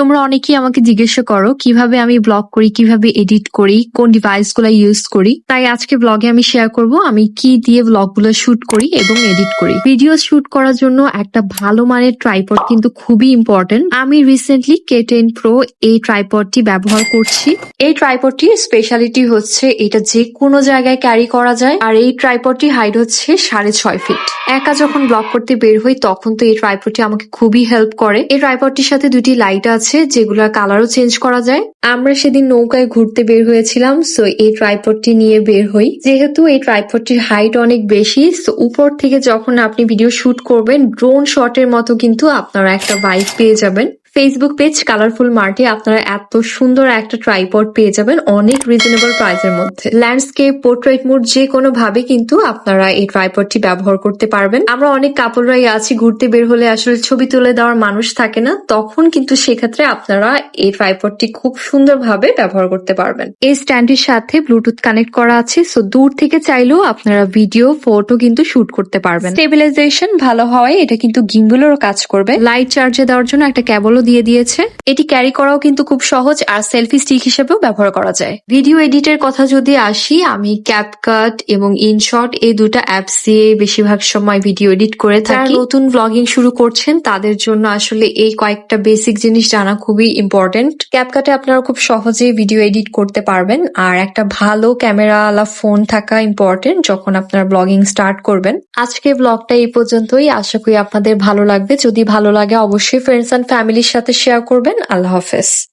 তোমরা অনেকেই আমাকে জিজ্ঞাসা করো, কীভাবে আমি ব্লগ করি, কীভাবে এডিট করি, কোন ডিভাইসগুলো ইউজ করি। তাই আজকে ব্লগে আমি শেয়ার করব, আমি কি দিয়ে ব্লগগুলো শুট করি এবং এডিট করি। ভিডিও শুট করার জন্য একটা ভালো মানের ট্রাইপড কিন্তু খুবই ইম্পর্টেন্ট আমি রিসেন্টলি কে টেন প্রো এই ট্রাইপডটি ব্যবহার করছি। এই ট্রাইপডটির স্পেশালিটি হচ্ছে এটা যে কোনো জায়গায় ক্যারি করা যায়, আর এই ট্রাইপডটি হাইট হচ্ছে সাড়ে ছয় ফিট একা যখন ব্লগ করতে বের হই, তখন তো এই ট্রাইপডটি আমাকে খুবই হেল্প করে। এই ট্রাইপডটির সাথে দুটি লাইট আছে যেগুলোর কালারও চেঞ্জ করা যায়। আমরা সেদিন নৌকায় ঘুরতে বের হয়েছিলাম সো এই ট্রাইপডটি নিয়ে বের হই। যেহেতু এই ট্রাইপডটির হাইট অনেক বেশি সো উপর থেকে যখন আপনি ভিডিও শুট করবেন ড্রোন শটের মতো কিন্তু আপনারা একটা বাইক পেয়ে যাবেন। ফেসবুক পেজ কালারফুল মার্টে আপনারা এত সুন্দর একটা ট্রাইপড পেয়ে যাবেন অনেক রিজনেবল প্রাইসের মধ্যে। ল্যান্ডস্কেপ পোর্ট্রেট মোড যে কোনো ভাবে কিন্তু আপনারা এই ট্রাইপডটি ব্যবহার করতে পারবেন। আমরা অনেক কাপড়রাই আছি, ঘুরতে বের হলে আসলে ছবি তুলে দেওয়ার মানুষ থাকে না, তখন কিন্তু সেক্ষেত্রে আপনারা এই ট্রাইপডটি খুব সুন্দরভাবে ব্যবহার করতে পারবেন। এই স্ট্যান্ডের সাথে ব্লুটুথ কানেক্ট করা আছে সো দূর থেকে চাইলেও আপনারা ভিডিও ফটো কিন্তু শুট করতে পারবেন। স্টেবিলাইজেশন ভালো হওয়ায় এটা কিন্তু গিম্বলেরও কাজ করবে। লাইট চার্জে দেওয়ার জন্য একটা ক্যাবলও দিয়ে দিয়েছে। এটি ক্যারি করাও কিন্তু খুব সহজ আর সেলফি স্টিক হিসেবেও ব্যবহার করা যায়। ভিডিও এডিটের কথা যদি আসি আমি ক্যাপকাট এবং ইনশট এই দুটো অ্যাপস দিয়ে বেশিরভাগ সময় ভিডিও এডিট করে থাকি। নতুন ব্লগিং শুরু করছেন তাদের জন্য আসলে এই কয়েকটা বেসিক জিনিস জানা খুবই ইম্পর্টেন্ট ক্যাপকাটে আপনারা খুব সহজে ভিডিও এডিট করতে পারবেন আর একটা ভালো ক্যামেরাওয়ালা ফোন থাকা ইম্পর্টেন্ট যখন আপনারা ব্লগিং স্টার্ট করবেন। আজকে ব্লগটা এই পর্যন্তই। আশা করি আপনাদের ভালো লাগবে। যদি ভালো লাগে অবশ্যই ফ্রেন্ডস অ্যান্ড ফ্যামিলির সাথে শেয়ার করবেন। আল্লাহ হাফেজ।